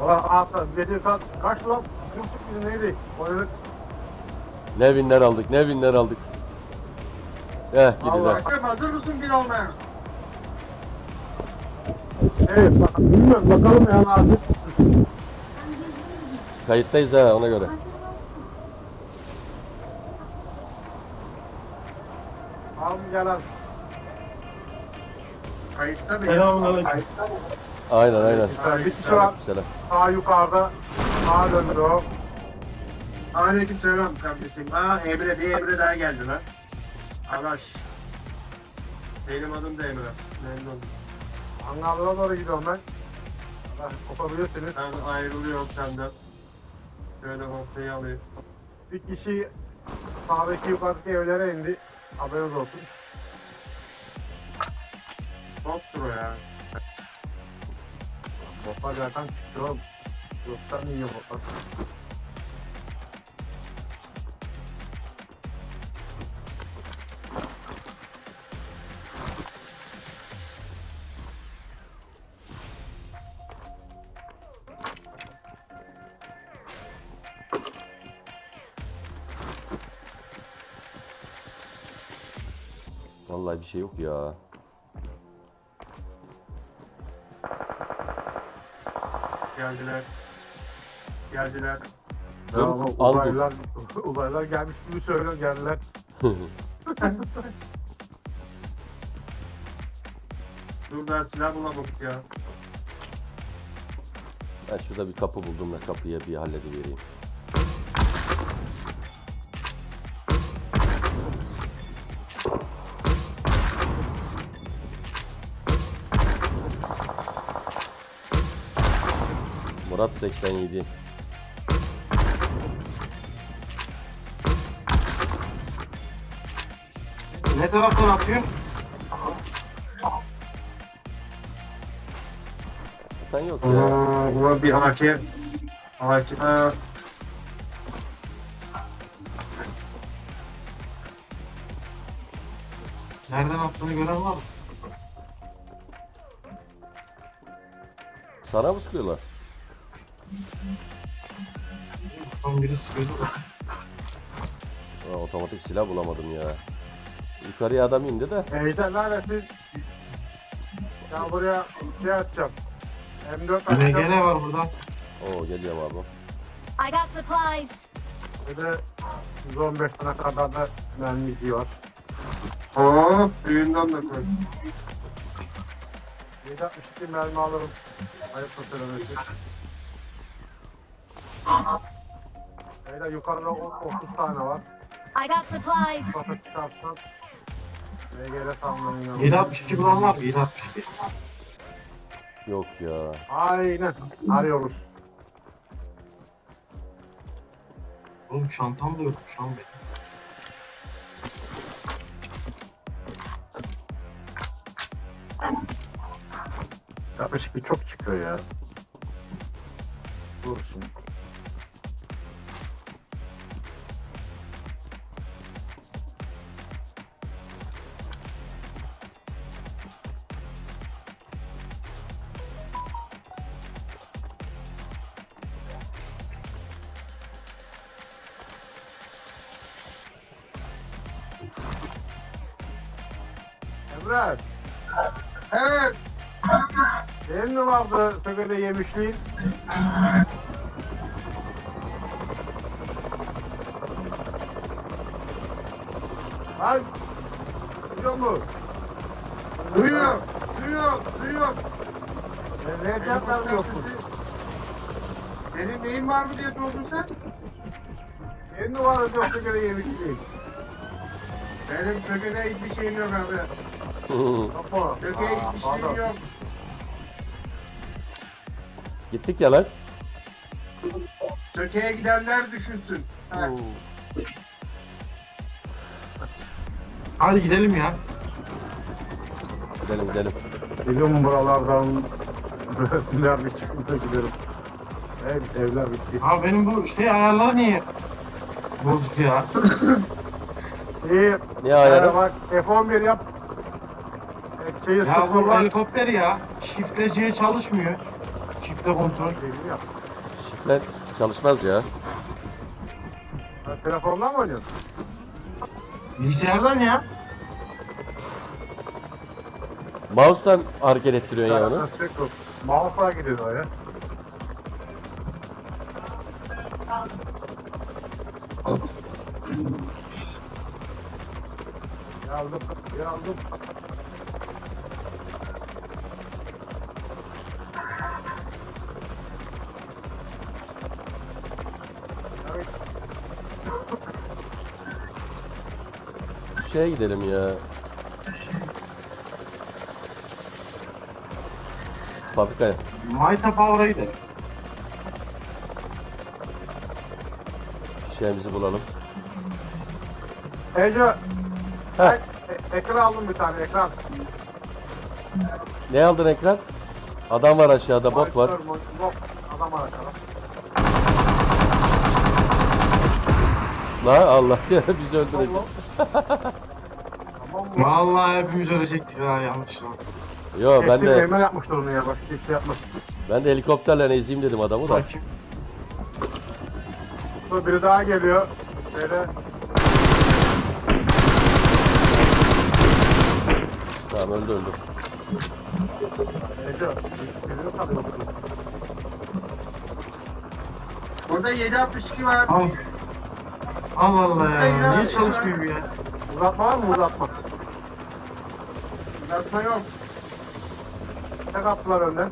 Valla yedi saat kaç lan? Bir buçuk gün neydi? Oynadık. Ne vinler aldık, ne vinler aldık. Eh gidiler. Allah. Ekrem hazır mısın bir olmaya? Evet bak, bilmiyorum bakalım ya nasip. Kayıttayız ha ona göre. Al mı gelen? Kayıtta mı? Aynen aynen. Bir kişi var. Selam. Sağ yukarıda. Sağa döndü o. Aleyküm selam kardeşim. Aa Emre bir Emre daha geldi lan. Arkadaş. Benim adım da Emre. Memnun oldum. Hangarlara doğru gidiyorum ben. Ben kopabilirsiniz. Ben ayrılıyorum senden. Şöyle noktayı alayım. Bir kişi sağdaki yukarıdaki evlere indi. Haberiniz olsun. Bottur o ya. Botlar zaten oğlum. Yoksa iyi botlar. Vallahi bir şey yok ya. Geldiler. Geldiler. Ya ama al dur. uzaylılar, uzaylılar gelmiş gibi söylüyor geldiler. Dur ben silah bulamadık ya. Ben şurada bir kapı buldum da kapıya bir. Murat 87. Ne taraftan atıyor? Sen yok ya. Oo, ulan bir hakem. Hakem. Ha, Nereden attığını gören var mı? Sana mı sıkıyorlar? Biri sıkıyordu. Ha, otomatik silah bulamadım ya. Yukarıya adam indi de. Ejder neredesin? Ya buraya şey atacağım. M4 Yine atacağım. gene var burada. Oo geliyorum abi. I got supplies. Bir de 115 tane kadar da mermisi var. Oo, düğünden de koy. 762 mermi alırım. Ayıp söylemesi. Beyler yukarıda o- 30 tane var. I got supplies. Kafa çıkarsan VG'de sallanıyor. 762 bulan var mı? 762. Yok ya. Aynen. Arıyoruz. Oğlum çantam da yokmuş lan benim. Yaklaşık bir çok çıkıyor ya. Dursun. Emre, Evet. senin mi vardı sökede yemişliğin? Lan! Duyuyor mu? Duyuyor. Duyuyor. Duyuyor. Ne, ne cevap vermiyorsun? Senin neyin var mı diye sordun sen? Senin mi vardı yok sökede yemişliğin? Benim kökede hiçbir şeyim yok abi. Kapı. Hiçbir yok. Gittik ya lan. Kökeye gidenler düşünsün. Ha. Hadi gidelim ya. Gidelim gidelim. Biliyorum buralardan Evler bir çıkınca giderim. Ev, evler bitti. Abi benim bu şey ayarları niye bozuk ya? İyi. Niye ayarı? Ee, bak F11 yap. Şeyi Ya bu helikopter ya. Şifre C çalışmıyor. Şifre kontrol. Yap. Şifre çalışmaz ya. Ha, telefondan mı oynuyorsun? Bilgisayardan ya. Mouse'dan hareket ettiriyorsun ya onu. Mouse'a gidiyor o ya. Geldim, Şeye gidelim ya. Fabrikaya. Maytap oraya gidelim. Şeyimizi bulalım. Ece, e- ekran aldım bir tane ekran. Ne aldın ekran? Adam var aşağıda, bot var. Monitör, monitör, Bot, adam var aşağıda. La Allah ya bizi öldürecek. Mı? Vallahi hepimiz ölecektik ha yanlışlıkla. Yo ben de Eymen yapmıştır onu ya bak hiç şey yapmaz. ben de helikopterle ezeyim dedim adamı da. Bakayım. Dur biri daha geliyor. Şöyle Tamam öldü öldü. Ece, birini. Burada 762 var. Al. Allah Allah Hayır, ya. Niye çalışmıyor bu ya? Uzatma var mı uzatma? Uzatma yok. Tek attılar önden.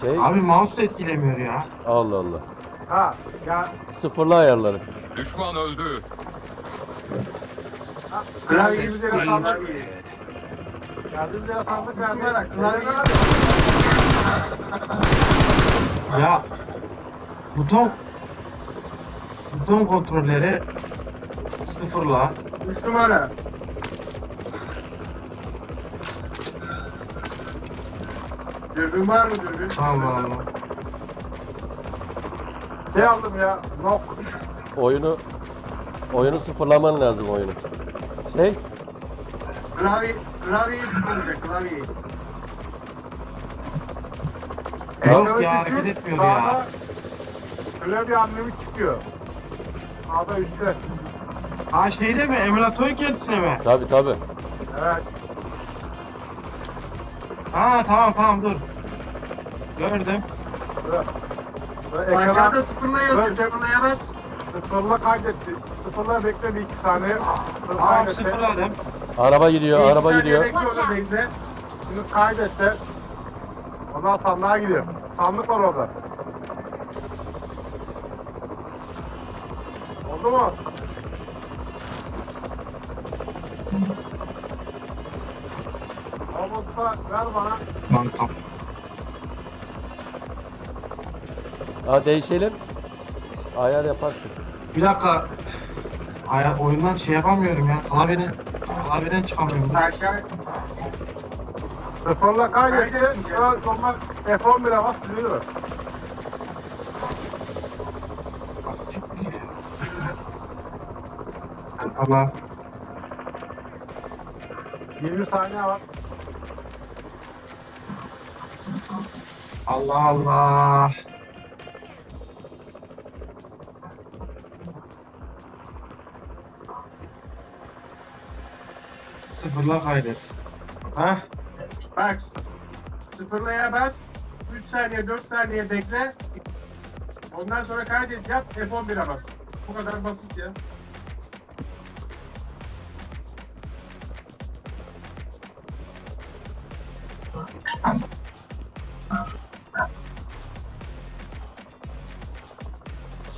Şey Abi mouse da etkilemiyor ya. Allah Allah. Ha ya Sıfırla ayarları. Düşman öldü. klavyeyi bir yere sandık. Klavye. Geldiğimiz yere sandık verdi. Klavye. Klavye Ya. Buton. Buton kontrolleri sıfırla. 3 numara. Dürbün var mı dürbün? Allah Allah. Şey aldım ya. Nok. Oyunu oyunu sıfırlaman lazım oyunu. Şey Klavye, klavyeyi tutulacak klavyeyi. Yok ya, hareket etmiyordu ya. Bir amblemik çıkıyor. Sağda üstte. Ha şeyde mi? Emülatör kendisine mi? tabi tabi. Evet. Ha tamam tamam dur. Gördüm. Ekrana Aşağıda tıkırma yazıyor. Tıkırmaya bas. sıfırla kaydetti. Sıfırla bekle bir iki saniye. Sıfır Tamam kaydetti. sıfırladım. Araba gidiyor, Bir araba saniye gidiyor. Watch out. bekle. Şimdi kaydetti. Ondan sandığa gidiyor. Sandık var orada. Oldu mu? Olmazsa ver bana. Bankam. Ha değişelim. Ayar yaparsın. Bir dakika. Ay, oyundan şey yapamıyorum ya. Klavyeden, klavyeden çıkamıyorum. Aşağı. Sıfırla kaydetti. Şu an normal F11'e bas sürüyor. Allah. 20 saniye var. Allah Allah. Sıfırla kaydet. Heh. Bak. Sıfırlaya bas. 3 saniye 4 saniye bekle. Ondan sonra kaydet yap F11'e bas. Bu kadar basit ya.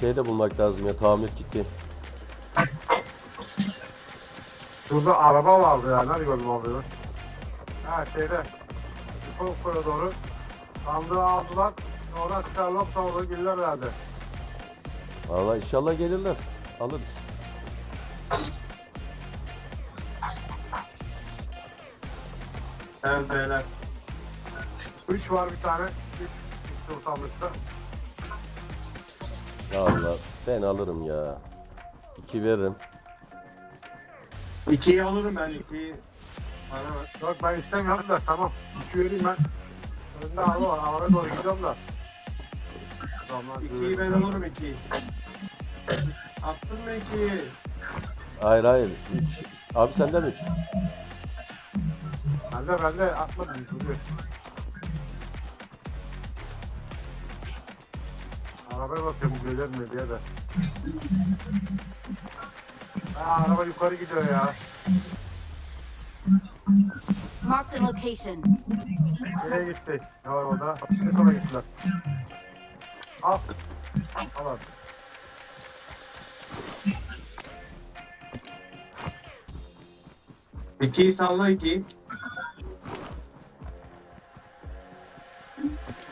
Şey de bulmak lazım ya tamir kiti. Şurada araba vardı ya. Nerede gördüm abi? Ha şeyde. Yukon koridoru. Sandığı aldılar. Oradan çıkarlar sonra gelirler herhalde. Valla inşallah gelirler. Alırız. Evet beyler. 3 var bir tane. 3 üstü sandıkta. Allah ben alırım ya. İki veririm. 2'yi alırım ben 2'yi. Bana. Yok ben istemiyorum da tamam. 2 vereyim ben. Önünde araba var. Arabaya doğru gidiyorum da. Adamlar İkiyi ben olurum ikiyi. Attın mı ikiyi? Hayır hayır. 3. Abi senden 3. Ben de ben de atmadım. Duruyor. Arabaya bakıyorum gelir mi diye de. Ha, araba yukarı gidiyor ya. Marked a location. Nereye gitti? Ne var orada? Ne sonra gittiler? Al. Al abi. İkiyi salla ikiyi.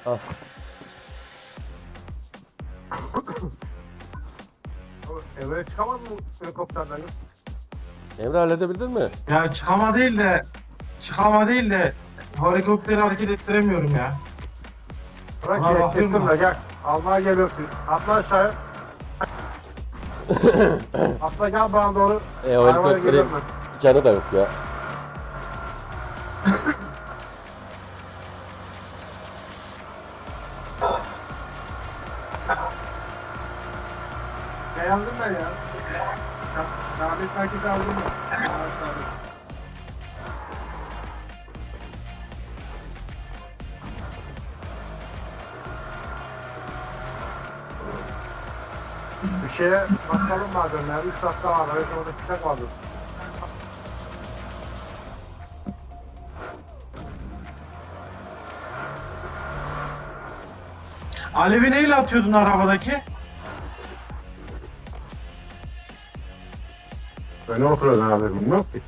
Al. Evre çıkamaz mı helikopterden? Emre halledebildin mi? Ya çıkama değil de çıkama değil de helikopteri hareket ettiremiyorum ya. Bırak Buna gel, bakayım kesin mı? de gel. Almaya geliyorsun. Atla aşağıya. Atla gel bana doğru. E o Arabaya helikopterin geliyorum ben. canı da yok ya. Bir şeye bakalım madem ya. 3 dakika var. Evet orada çıkacak vardır. Alevi neyle atıyordun arabadaki? Ben oturuyorum abi bilmiyorum ki.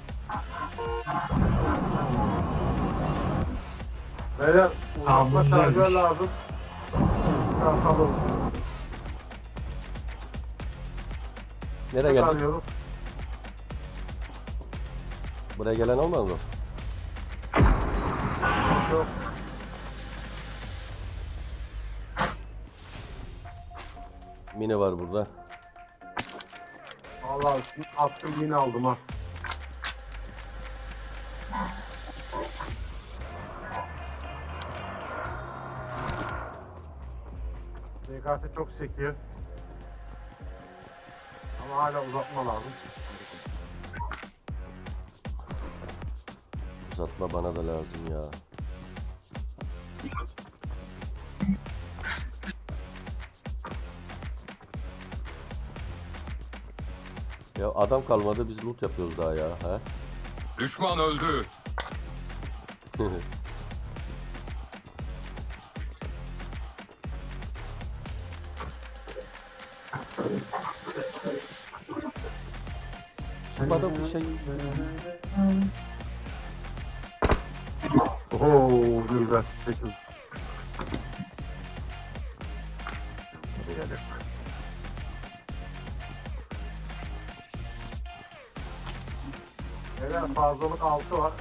Beyler Tamam, uzatma şarjör lazım. Kalkalım. Nereye geldik? Buraya gelen olmadı mı? Yok. Mini var burada. Vallahi attım yine aldım ha. DKT çok sekiyor. Hala uzatma lazım. Uzatma bana da lazım ya. Ya adam kalmadı biz loot yapıyoruz daha ya. He? Düşman öldü. Çıkmadı bir şey. Oo güzel. Sekiz. Beyler fazlalık altı var.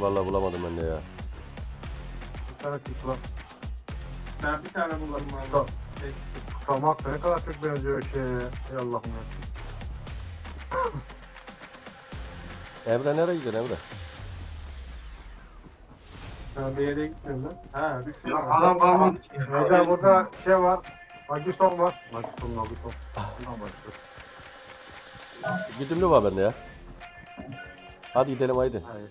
Yok vallahi bulamadım ben de ya. Bir tane tıkla. Ben bir tane bulalım valla. Tamam. Tamak ne kadar çok benziyor şeye. Ey Allah'ım ya. Emre nereye gidiyorsun Emre? Ben bir yere gitmiyorum lan. Ha düştü. Adam kalmadı ki. Beyler burada şey var. Magison var. Magison, Magison. Tamam, Magison. Güdümlü var bende ya. Hadi gidelim haydi. Hayır.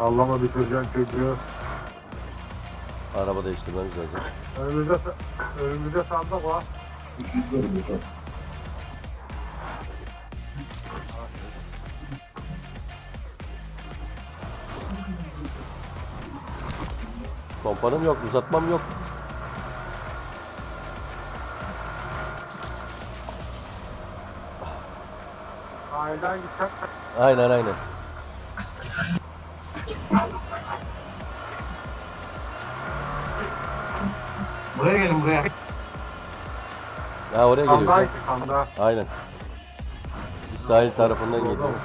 Sallama bitireceksin çocuğu. Araba değiştirmemiz lazım. Önümüzde, önümüzde sandık var. Kompanım yok, uzatmam yok. Sahilden gidecek. Aynen aynen. Ha oraya geliyoruz. gitti sandığa. ha. Aynen. Biz sahil tarafından gidiyoruz.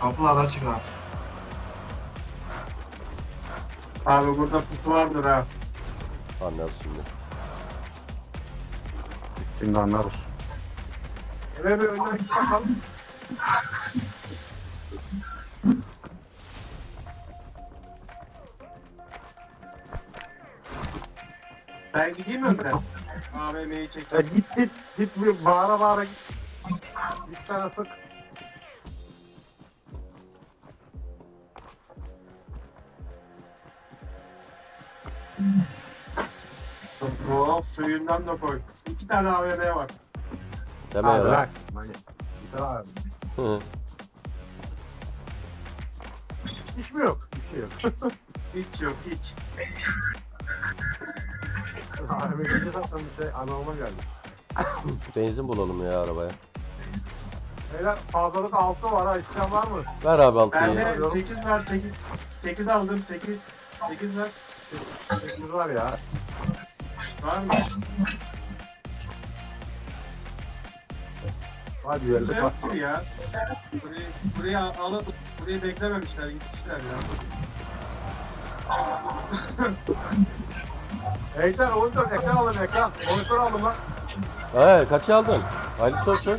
Kapılar açık abi. Abi burada pusu vardır ha. Anlarız şimdi. Şimdi anlarız. Eve bir önden git bakalım. Ben gideyim önden? AVM'yi Ya çekeceğim. git git. Git bir bağıra bağıra git. Git sana sık. Hop suyundan da koy. İki tane AVM var. Deme ya. bırak. Manyak. Bitir abi. Hı. Hiç mi yok? Bir şey yok. Hiç yok hiç. Abi bir zaten bir şey anormal geldi. Benzin bulalım ya arabaya. Beyler fazlalık altı var ha. İsteyen var mı? Ver abi altıyı. Bende 8 var 8. 8 aldım 8. 8 var. Sekiz var ya. Var mı? Hadi yerli Güzel bak. bir ya. Burayı, burayı alıp burayı beklememişler gitmişler ya. Ejder oyuncak ekran alın ekran. Monitör alın lan. He kaç aldın? Hayırlısı olsun.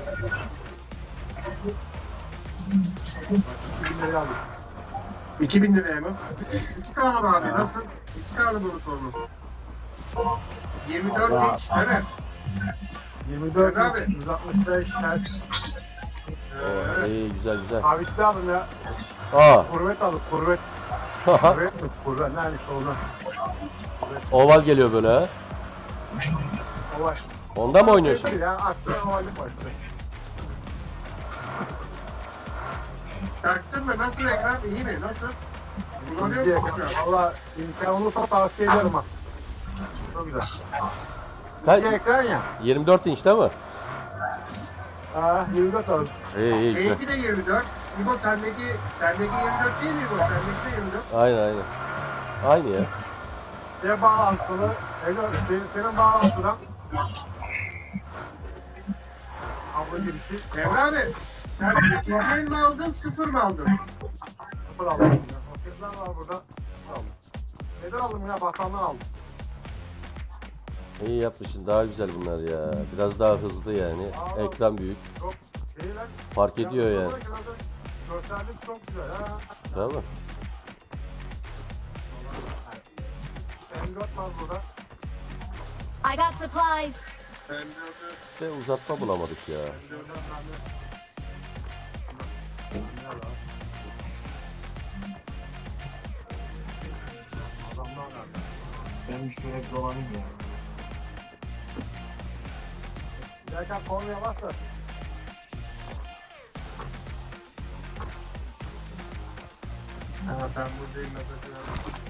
2000 lira alın. 2000 liraya mı? 2 tane mı abi nasıl? 2 tane bunu sorunu. 24 Allah. inç değil mi? 24 Abi. 165 ters. Oo, Ee, iyi güzel güzel. Kavisli alın ya. Aa. Kurvet alın kurvet. Kurvet mi? Kurvet ne işte ondan. Oval geliyor böyle ha. Ulaş. Onda mı oynuyorsun? Ya aklına olaylık var mı? Nasıl ekran? İyi mi? Nasıl? Kullanıyor musun? Valla imkan olursa tavsiye ederim ha. Çok güzel. Kaç? Ekran ya. 24 inç değil mi? Ha 24 alın. İyi iyi güzel. Benimki de 24. İbo sendeki, sendeki 24 değil mi İbo? Sendeki de 24. Aynen aynen. Aynı ya. Şey bağlantılı. Ego, senin, senin bağlantıdan. Kablo girişi. Emre abi, sen el mi aldın, sıfır mı aldın? Sıfır aldım. Paketler var burada. Aldım. Neden aldım ya? Basandan aldım. İyi yapmışsın. Daha güzel bunlar ya. Biraz daha hızlı yani. Ekran büyük. Çok şeyler. Fark ediyor yani. Gösterdik çok güzel ha. Tamam. M4 var burada. I got supplies. Ben de İşte uzatma bulamadık ya. Adamlar nerede? Ben bir şöyle bir dolanayım ya. Giderken Konya varsa. Ha, ben buradayım mesela. Sağlam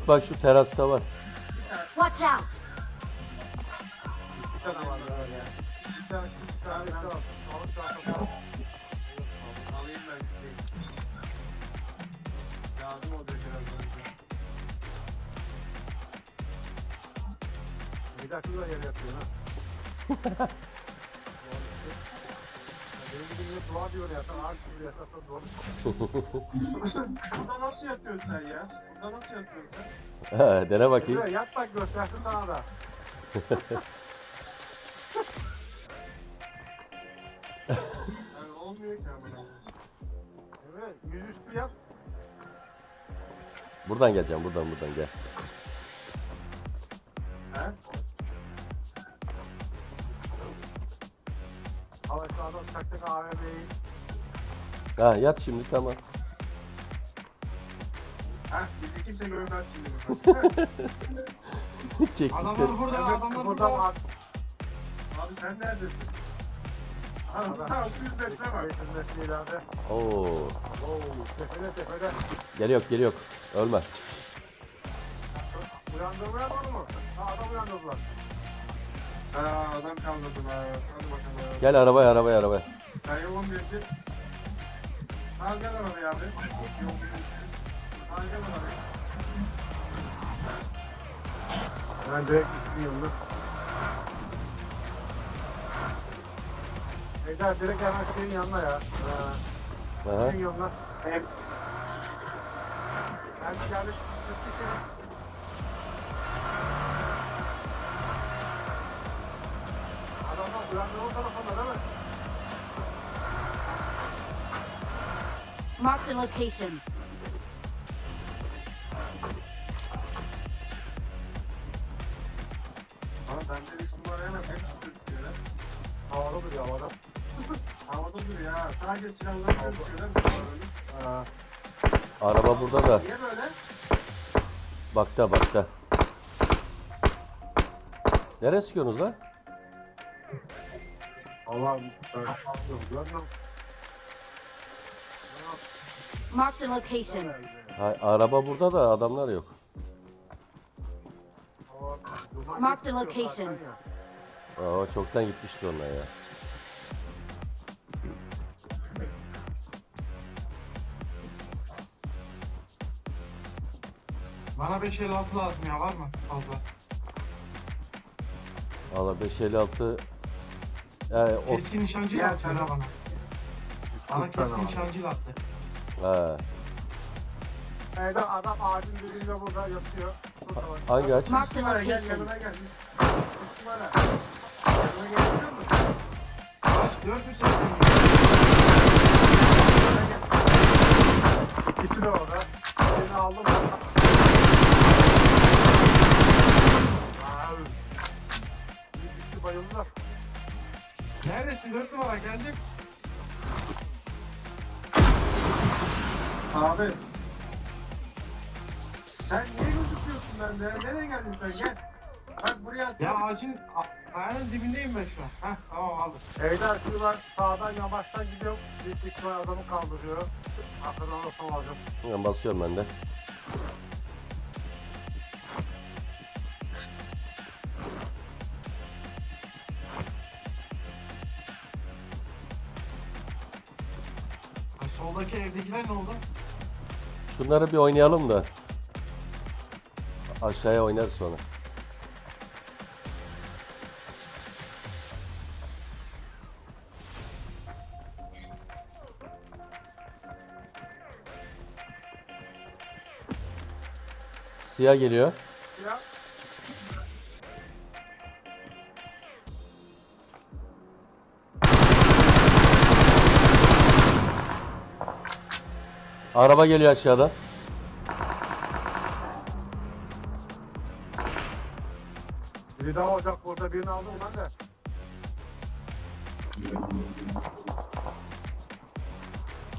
Kit bak şu terasta var. Watch out. Bir tane var böyle. Bir tane Benim gibi ne dua diyor ya. Sen ağaç gibi yasasın dua. Burada nasıl yatıyorsun sen ya? Burada nasıl yatıyorsun sen? He, dene bakayım. Şuraya yat bak göstersin sana da. Yani olmuyor ki ama. Evet, yüzüstü yat. Buradan geleceğim buradan buradan gel. He? Hava şu anda taktık AVM'yi. Ha yat şimdi tamam. Ha, bizi kimse görmez şimdi. Çektik Adamlar burada, adamlar Buradan burada. Abi sen neredesin? Adam. 600 metre var. 500 metre ileride. Oo. Oo, tepede tepede. Geliyor geliyor. Ölme. Uyandırmaya var mı? Ha adam uyandırdılar. Ha, adam kaldırdılar. Hadi bakalım. Gel arabaya arabaya arabaya. Sayı 11'di. Al gel arabaya abi. Yok. Al gel arabaya. Ben direkt gitmiyorum. Ejder direkt hemen senin yanına ya. Ee, Aha. senin yanına. Hem. Ben bir Marked a location. Ama bende 3 numara hemen hep tutuyor lan. Havada duruyor havada. Havada duruyor ha. Sadece silahlar gözüküyor değil mi? Ee, Araba burada da. Niye böyle? Bakta bakta. Nereye sıkıyorsunuz lan? Allah'ım. Ben görmüyorum. Marked a location. Ha, araba burada da adamlar yok. Mark the location. Aa, çoktan gitmiştir onlar ya. Bana 556 lazım ya var mı? Fazla. Valla 556 yani o Keskin nişancı attı ya taraf. bana. Bana keskin nişancı attı. ha. Ejder adam ağacın dibinde burada yatıyor. Hangi aç? A Numara gel location. yanıma gel. 3 numara. Yanıma gelebiliyor musun? Kaç? 480 İkisi de orada. Birini aldım. Aa, Bir düştü bayıldılar. Neredesin? 4 numara geldim. Abi. Sen niye gözüküyorsun bende? Nereye geldin sen? Gel. Bak buraya at. Ya ağacın a- ayağının dibindeyim ben şu an. Heh tamam aldım. Ejder şimdi ben sağdan yavaştan gidiyorum. Bir ihtimal adamı kaldırıyorum. Arkadan olsam alacağım. Ben basıyorum ben de. Evdekiler ne oldu? Şunları bir oynayalım da. Aşağıya oynarız sonra. Siyah geliyor. Ya. Araba geliyor aşağıdan. Biri daha olacak burada. Birini aldım ben de.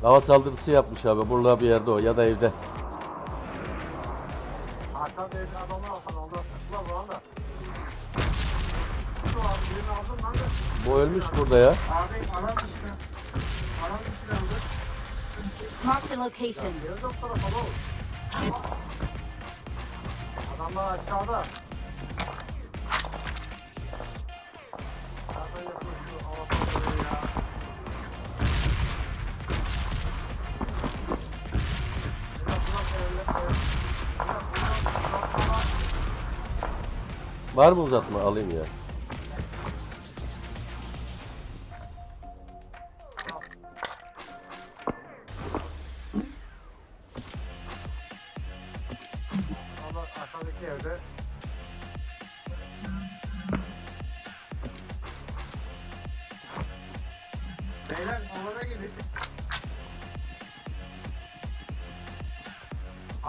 Hava saldırısı yapmış abi. Burada bir yerde o ya da evde. Arkadan evde adamı alsan sıktılar bu anda. Abi birini aldım ben de. Bu ölmüş burada ya. Abi Marked a location. Geri. Adamlar aşağıda. Nereden yapıyor şu hava saldırıyı ya? Biraz bırak evle- ev- biraz bırak- bırak bana. Var mı uzatma? Alayım ya.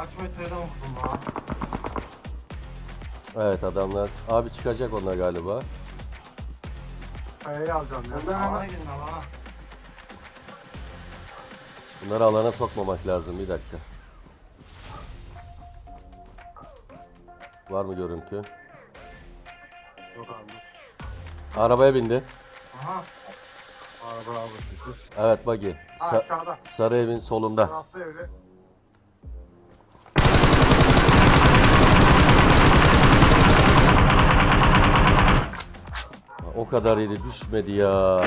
Kaç metreden vurdum lan. Evet adamlar. Abi çıkacak onlar galiba. Kayayı alacağım ya. Alana ama gidin alana. Bunları alana sokmamak lazım bir dakika. Var mı görüntü? Yok abi. Arabaya bindi. Araba Aha. abi. Evet. Ha Sa- aşağıda. sarı evin solunda. Tarafta evli. Kadar yedi düşmedi ya.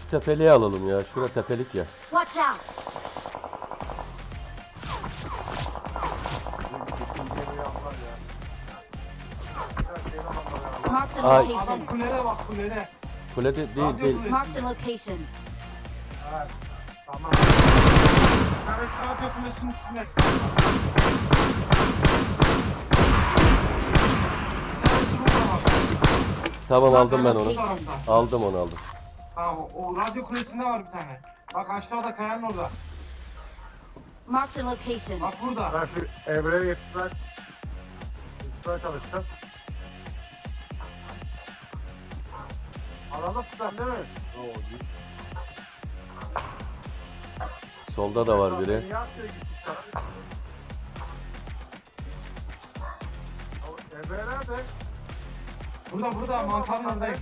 Şu tepeliği alalım ya. Şura tepelik ya. Watch out! Ay. Adam location. kulede bak kulede. Kule de- değil değil. Marked a location. Evet. Tamam. Karış radyo kulesinin üstünde. Tamam aldım ben onu. Location. Aldım onu aldım. Tamam o radyo kulesinde var bir tane. Bak aşağıda kayanın orada. Marked a location. Bak burada. Ben şu Emre'ye yetiştirmek yetiştirmeye çalışacağım. Arada tutan değil mi? Solda da var biri. Emre nerede? Burada burada mantarın oradayım.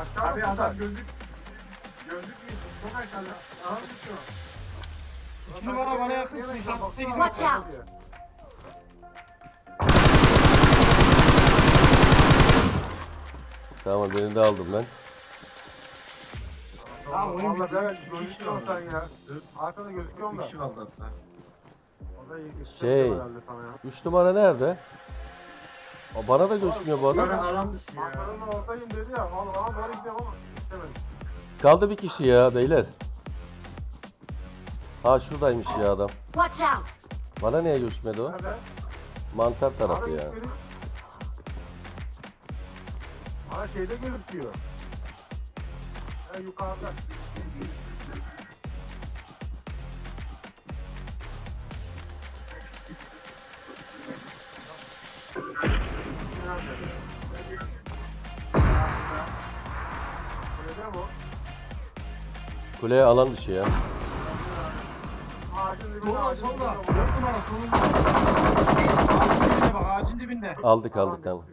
Aşağıda abi adam gözük gözükmüyor. Çok aşağıda. Aha düşüyor. İki numara bana yakın. 168 Watch out. Tamam birini de aldım ben. Tamam, oyun bitti. evet gözüküyor sen ya. Arkada gözüküyor da. kişi kaldı hatta. O da iyi. Şey. herhalde sana ya. 3 numara nerede? Aa, bana da gözükmüyor bu adam. Ya. Mantarın ortayım dedi ya. Valla bana doğru gidiyorum ama istemedim. Kaldı bir kişi ya beyler. Ha şuradaymış ya adam. Watch out! Bana niye gözükmedi o? Nerede? Mantar tarafı ya. gitmedi. Bana şeyde gözüküyor. Ha, yukarıda. Kuleye alan dışı ya. Ağacın dibinde, Solda ağacın solda. dibinde. 4 numara solunda. Ağacın dibinde bak ağacın dibinde. Aldık aldık tamam.